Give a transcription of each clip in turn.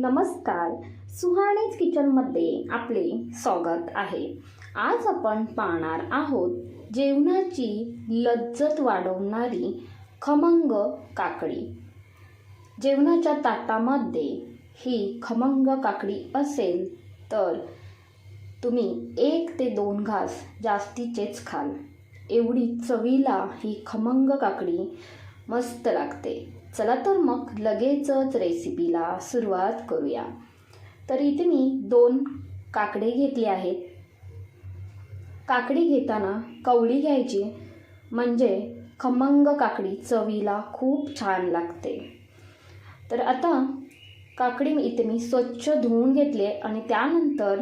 नमस्कार. सुहाणीज किचनमध्ये आपले स्वागत आहे. आज आपण पाहणार आहोत जेवणाची लज्जत वाढवणारी खमंग काकडी. जेवणाच्या ताटामध्ये ही खमंग काकडी असेल तर तुम्ही एक ते दोन घास जास्तीचेच खाल. एवढी चवीला ही खमंग काकडी मस्त लागते. चला तर मग लगेचच रेसिपीला सुरुवात करूया. तर इथे मी दोन काकडे घेतले आहेत. काकडी घेताना कवळी घ्यायची म्हणजे खमंग काकडी चवीला खूप छान लागते. तर आता काकडी मी इथे मी स्वच्छ धुवून घेतली आहे आणि त्यानंतर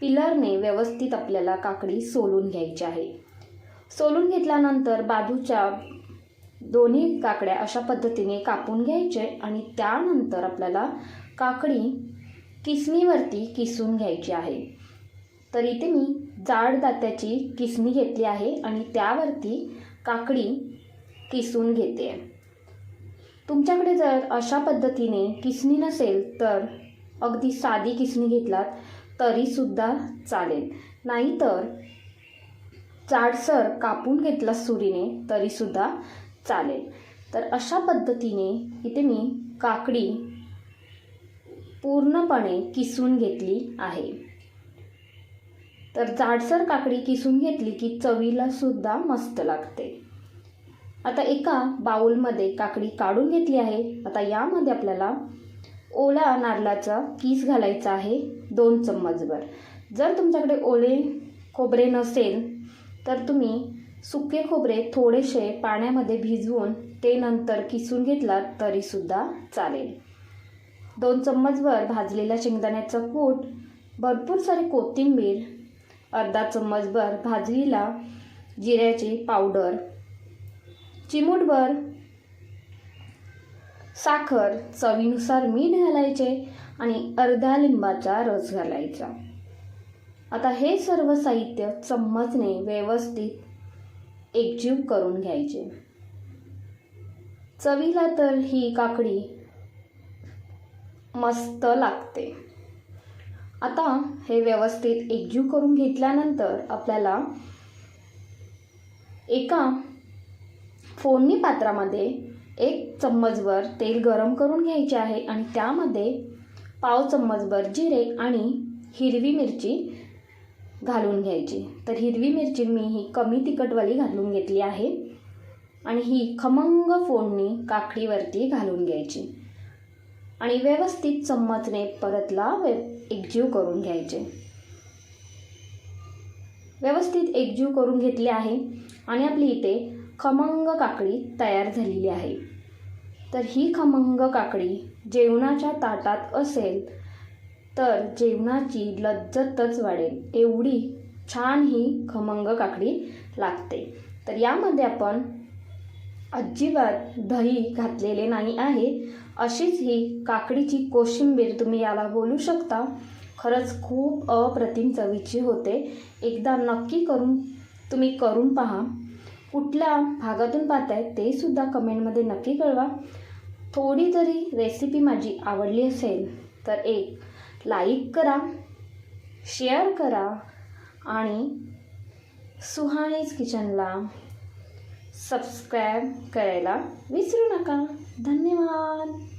पिलरने व्यवस्थित आपल्याला काकडी सोलून घ्यायची आहे. सोलून घेतल्यानंतर बाजूच्या दोन्ही काकड्या अशा पद्धतीने कापून घ्यायचे आणि त्यानंतर आपल्याला काकडी किसणीवरती किसून घ्यायची आहे. तर इथे मी जाड दात्याची किसणी घेतली आहे आणि त्यावरती काकडी किसून घेते. तुमच्याकडे जर अशा पद्धतीने किसणी नसेल तर अगदी साधी किसणी घेतलात तरीसुद्धा चालेल. नाहीतर जाडसर कापून घेतला सुरीने तरीसुद्धा चालेल. तर अशा पद्धतीने इथे मी काकडी पूर्णपणे किसून घेतली आहे. तर जाडसर काकडी किसून घेतली की चवीला सुद्धा मस्त लागते. आता एका बाऊलमध्ये काकडी काढून घेतली आहे. आता यामध्ये आपल्याला ओला नारळाचा किस घालायचा आहे दोन चम्मचभर. जर तुमच्याकडे ओले खोबरे नसेल तर तुम्ही सुके खोबरे थोडेसे पाण्यामध्ये भिजवून ते नंतर किसून घेतलात तरीसुद्धा चालेल. दोन चम्मचभर भाजलेल्या शेंगदाण्याचं कूट भरपूर सारी कोथिंबीर अर्धा चम्मचभर भाजलेला जिऱ्याची पावडर चिमूटभर साखर चवीनुसार मीठ घालायचे आणि अर्धा लिंबाचा रस घालायचा. आता हे सर्व साहित्य चम्मचने व्यवस्थित एकजीव करून घ्यायचे. चवीला तर ही काकडी मस्त लागते. आता हे व्यवस्थित एकजीव करून घेतल्यानंतर आपल्याला एका फोडणी पात्रामध्ये एक चम्मचभर तेल गरम करून घ्यायचे आहे आणि त्यामध्ये पाव चम्मचभर जिरे आणि हिरवी मिरची घालून घ्यायची. तर हिरवी मिरची मी ही कमी तिखटवाली घालून घेतली आहे. आणि ही खमंग फोडणी काकडीवरती घालून घ्यायची. आणि व्यवस्थित चम्मचने परतला वे एकजीव करून घ्यायचे. व्यवस्थित एकजीव करून घेतले आहे. आणि आपली इथे खमंग काकडी तयार झालेली आहे. तर ही खमंग काकडी जेवणाच्या ताटात असेल तर जेवणाची लज्जतच वाढेल. एवढी छान ही खमंग काकडी लागते. तर यामध्ये आपण अजिबात दही घातलेले नाही आहे. अशीच ही काकडीची कोशिंबीर तुम्ही याला बोलू शकता. खरंच खूप अप्रतिम चवीची होते. एकदा नक्की करून तुम्ही करून पहा. कुठल्या भागातून पाहताय ते सुद्धा कमेंटमध्ये नक्की कळवा. थोडी जरी रेसिपी माझी आवडली असेल तर एक लाईक करा शेअर करा आणि सुहाणीज किचनला सबस्क्राईब करायला विसरू नका. धन्यवाद.